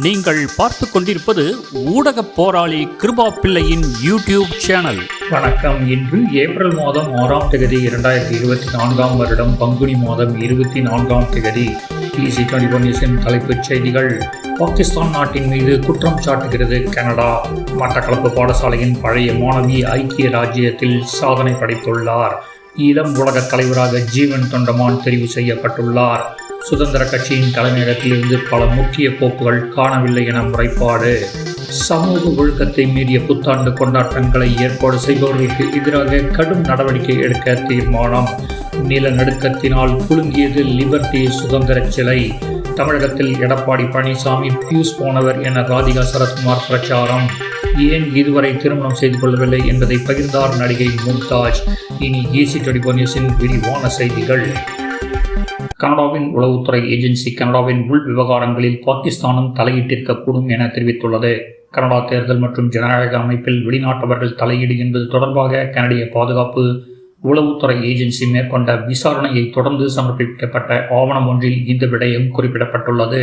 நீங்கள் பார்த்து கொண்டிருப்பது ஊடக போராளி கிருபா பிள்ளையின் யூடியூப் சேனல். வணக்கம். இன்று ஏப்ரல் மாதம் ஆறாம் தேதி இரண்டாயிரத்தி இருபத்தி நான்காம் வருடம் பங்குனி மாதம் இருபத்தி நான்காம் தேதி. டிசி டுவெண்டி நியூஸின் தலைப்புச் செய்திகள். பாகிஸ்தான் நாட்டின் மீது குற்றம் சாட்டுகிறது கனடா. மட்டக்களப்பு பாடசாலையின் பழைய மாணவி ஐக்கிய ராஜ்யத்தில் சாதனை படைத்துள்ளார். இளம் உலக தலைவராக ஜீவன் தொண்டமான் தெரிவு செய்யப்பட்டுள்ளார். சுதந்திர கட்சியின் தலைமையகத்திலிருந்து பல முக்கிய போக்குகள் காணவில்லை என முறைப்பாடு. சமூக ஒழுக்கத்தை மீறிய புத்தாண்டு கொண்டாட்டங்களை ஏற்பாடு செய்பவர்களுக்கு எதிராக கடும் நடவடிக்கை எடுக்க தீர்மானம். நிலநடுக்கத்தினால் குலுங்கியது லிபர்டி சுதந்திர சிலை. தமிழகத்தில் எடப்பாடி பழனிசாமி பியூஸ் போனவர் என ராதிகா சரத்குமார் பிரச்சாரம். ஏன் இதுவரை திருமணம் செய்து கொள்ளவில்லை என்பதை பகிர்ந்தார் நடிகை மும்தாஜ். இனி ஏசி டுவெண்டி நியூஸின் விரிவான செய்திகள். கனடாவின் உளவுத்துறை ஏஜென்சி கனடாவின் உள் விவகாரங்களில் பாகிஸ்தானும் தலையிட்டிருக்கக்கூடும் என தெரிவித்துள்ளது. கனடா தேர்தல் மற்றும் ஜனநாயக அமைப்பில் வெளிநாட்டவர்கள் தலையீடு என்பது தொடர்பாக கனடிய பாதுகாப்பு உளவுத்துறை ஏஜென்சி மேற்கொண்ட விசாரணையை தொடர்ந்து சமர்ப்பிக்கப்பட்ட ஆவணம் ஒன்றில் இந்த விடயம் குறிப்பிடப்பட்டுள்ளது.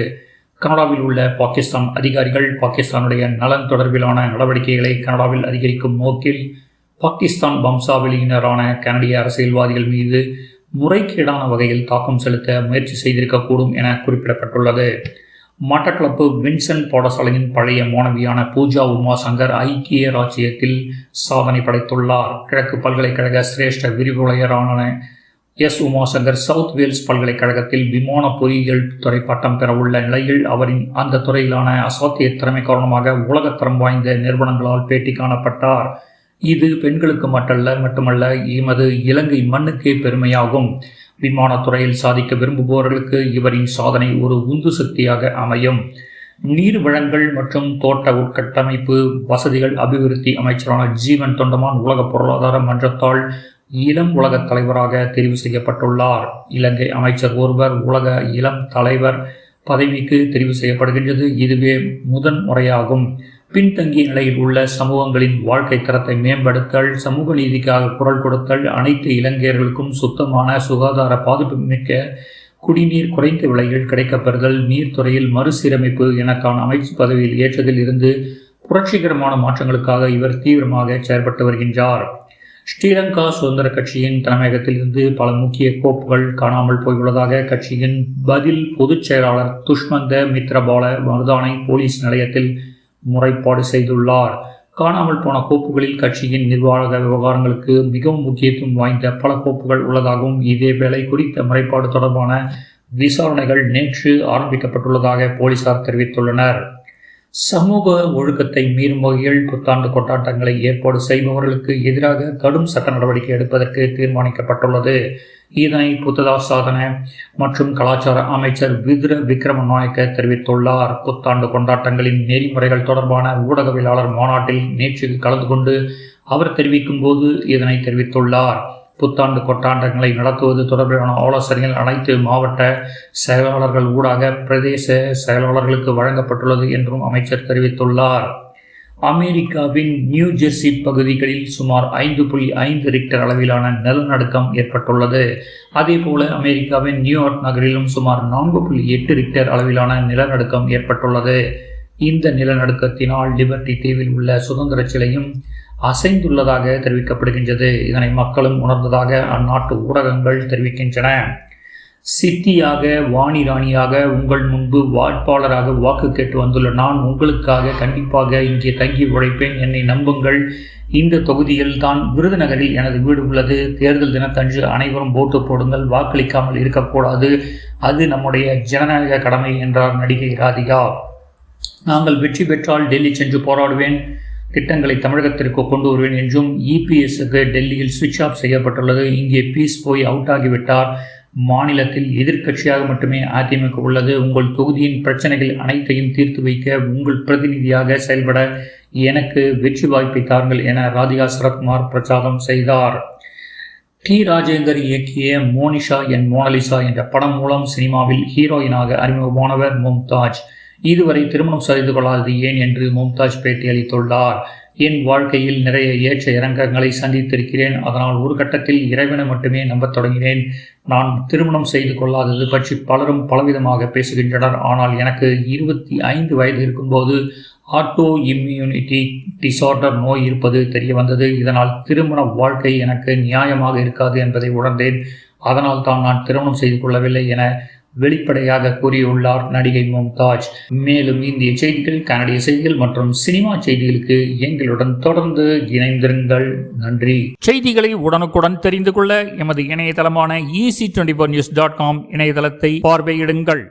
கனடாவில் உள்ள பாகிஸ்தான் அதிகாரிகள் பாகிஸ்தானுடைய நலன் தொடர்பிலான நடவடிக்கைகளை கனடாவில் அதிகரிக்கும் நோக்கில் பாகிஸ்தான் வம்சாவளியினரான கனடிய அரசியல்வாதிகள் மீது முறைகேடான வகையில் தாக்கம் செலுத்த முயற்சி செய்திருக்கக்கூடும் என குறிப்பிடப்பட்டுள்ளது. மட்டக்களப்பு வின்சென்ட் பாடசாலையின் பழைய மாணவியான பூஜா உமா சங்கர் ஐக்கிய ராஜ்யத்தில் சாதனை படைத்துள்ளார். கிழக்கு பல்கலைக்கழக சிரேஷ்ட விரிவுரையரான எஸ் உமாசங்கர் சவுத் வேல்ஸ் பல்கலைக்கழகத்தில் விமான பொறியியல் துறை பட்டம் பெறவுள்ள நிலையில் அவரின் அந்த துறையிலான அசாத்திய திறமை காரணமாக உலகத்தரம் வாய்ந்த நிறுவனங்களால் பேட்டி காணப்பட்டார். இது பெண்களுக்கு மட்டல்ல மட்டுமல்ல எமது இலங்கை மண்ணுக்கே பெருமையாகும். விமானத்துறையில் சாதிக்க விரும்புபவர்களுக்கு இவரின் சாதனை ஒரு உந்து சக்தியாக அமையும். நீர் வளங்கள் மற்றும் தோட்ட உட்கட்டமைப்பு வசதிகள் அபிவிருத்தி அமைச்சரான ஜீவன் தொண்டமான் உலக பொருளாதார மன்றத்தால் இளம் உலக தலைவராக தெரிவு செய்யப்பட்டுள்ளார். இலங்கை அமைச்சர் ஒருவர் உலக இளம் தலைவர் பதவிக்கு தெரிவு செய்யப்படுகின்றது இதுவே முதன் முறையாகும் பின்தங்கிய நிலையில் உள்ள சமூகங்களின் வாழ்க்கை தரத்தை மேம்படுத்தல் சமூக நீதிக்காக குரல் கொடுத்தல் அனைத்து இலங்கையர்களுக்கும் சுத்தமான சுகாதார பாதுகாப்பு மிக்க குடிநீர் குறைந்த விலையில் கிடைக்கப்பெறுதல் நீர்த்துறையில் மறுசீரமைப்பு எனக்கான அமைச்சு பதவியில் ஏற்றதில் இருந்து புரட்சிகரமான மாற்றங்களுக்காக இவர் தீவிரமாக செயல்பட்டு வருகின்றார். ஸ்ரீலங்கா சுதந்திர கட்சியின் தலைமையகத்திலிருந்து பல முக்கிய கோப்புகள் காணாமல் போயுள்ளதாக கட்சியின் பதில் பொதுச் செயலாளர் துஷ்மந்த மித்ரபால மருதானை போலீஸ் நிலையத்தில் முறைப்பாடு செய்துள்ளார். காணாமல் போன கோப்புகளில் கட்சியின் நிர்வாக விவகாரங்களுக்கு மிகவும் முக்கியத்துவம் வாய்ந்த பல கோப்புகள் உள்ளதாகவும் இதேவேளை குறித்த முறைப்பாடு தொடர்பான விசாரணைகள் நேற்று ஆரம்பிக்கப்பட்டுள்ளதாக போலீசார் தெரிவித்துள்ளனர். சமூக ஒழுக்கத்தை மீறும் வகையில் புத்தாண்டு கொண்டாட்டங்களை ஏற்பாடு செய்பவர்களுக்கு எதிராக கடும் சட்ட நடவடிக்கை எடுப்பதற்கு தீர்மானிக்கப்பட்டுள்ளது. இதனை புத்ததா சாதன மற்றும் கலாச்சார அமைச்சர் விதுர விக்ரம நாயக்க தெரிவித்துள்ளார். புத்தாண்டு கொண்டாட்டங்களின் நெறிமுறைகள் தொடர்பான ஊடகவியலாளர் மாநாட்டில் நேற்று கலந்து கொண்டு அவர் தெரிவிக்கும் போது இதனை தெரிவித்துள்ளார். புத்தாண்டு கொட்டாண்டங்களை நடத்துவது தொடர்பிலான ஆலோசனைகள் அனைத்து மாவட்ட செயலாளர்கள் ஊடாக பிரதேச செயலாளர்களுக்கு வழங்கப்பட்டுள்ளது என்றும் அமைச்சர் தெரிவித்துள்ளார். அமெரிக்காவின் நியூ ஜெர்சி பகுதிகளில் சுமார் ஐந்து புள்ளி ஐந்து ரிக்டர் அளவிலான நிலநடுக்கம் ஏற்பட்டுள்ளது. அதேபோல அமெரிக்காவின் நியூயார்க் நகரிலும் சுமார் நான்கு புள்ளி எட்டு ரிக்டர் அளவிலான நிலநடுக்கம் ஏற்பட்டுள்ளது. இந்த நிலநடுக்கத்தினால் லிபர்டி தீவில் உள்ள சுதந்திர சிலையும் அசைந்துள்ளதாக தெரிவிக்கப்படுகின்றது. இதனை மக்களும் உணர்ந்ததாக அந்நாட்டு ஊடகங்கள் தெரிவிக்கின்றன. சித்தியாக வாணி ராணியாக உங்கள் முன்பு வாட்பாளராக வாக்கு கேட்டு வந்துள்ள நான் உங்களுக்காக கண்டிப்பாக இங்கே தங்கி உழைப்பேன் என்னை நம்புங்கள். இந்த தொகுதியில் தான் விருதுநகரில் எனது வீடு உள்ளது. தேர்தல் தினத்தன்று அனைவரும் ஓட்டு போடுங்கள். வாக்களிக்காமல் இருக்கக்கூடாது. அது நம்முடைய ஜனநாயக கடமை என்றார் நடிகை ராதிகா. நாங்கள் வெற்றி பெற்றால் டெல்லி சென்று போராடுவேன். திட்டங்களை தமிழகத்திற்கு கொண்டு வருவேன் என்றும் இபிஎஸ்க்கு டெல்லியில் சுவிட்ச் ஆஃப் செய்யப்பட்டுள்ளது. இங்கே பீஸ் போய் அவுட் ஆகிவிட்டார் மாநிலத்தில் எதிர்க்கட்சியாக மட்டுமே அதிமுக உள்ளது. உங்கள் தொகுதியின் பிரச்சனைகள் அனைத்தையும் தீர்த்து வைக்க உங்கள் பிரதிநிதியாக செயல்பட எனக்கு வெற்றி வாய்ப்பை தாருங்கள் என ராதிகா சரத்குமார் பிரச்சாரம் செய்தார். டி. ராஜேந்தர் இயக்கிய மோனிஷா என் மோனலிசா என்ற படம் மூலம் சினிமாவில் ஹீரோயினாக அறிமுகமானவர் மும்தாஜ். இதுவரை திருமணம் செய்து கொள்ளாதது ஏன் என்று மும்தாஜ் பேட்டியளித்துள்ளார். என் வாழ்க்கையில் நிறைய ஏற்ற இறக்கங்களை சந்தித்திருக்கிறேன். அதனால் ஒரு கட்டத்தில் இறைவனை மட்டுமே நம்பத் தொடங்கினேன். நான் திருமணம் செய்து கொள்ளாதது பற்றி பலரும் பலவிதமாக பேசுகின்றனர். ஆனால் எனக்கு இருபத்தி ஐந்து வயது இருக்கும்போது ஆட்டோ இம்யூனிட்டி டிசார்டர் நோய் இருப்பது தெரிய வந்தது. இதனால் திருமண வாழ்க்கை எனக்கு நியாயமாக இருக்காது என்பதை உணர்ந்தேன். அதனால் தான் நான் திருமணம் செய்து கொள்ளவில்லை என வெளிப்படையாக கூறியுள்ளார் நடிகை மும்தாஜ். மேலும் இந்திய செய்திகள் கனடிய செய்திகள் மற்றும் சினிமா செய்திகளுக்கு எங்களுடன் தொடர்ந்து இணைந்திருங்கள். நன்றி. செய்திகளை உடனுக்குடன் தெரிந்து கொள்ள எமது இணையதளமான EC twenty news dot com இணையதளத்தை பார்வையிடுங்கள்.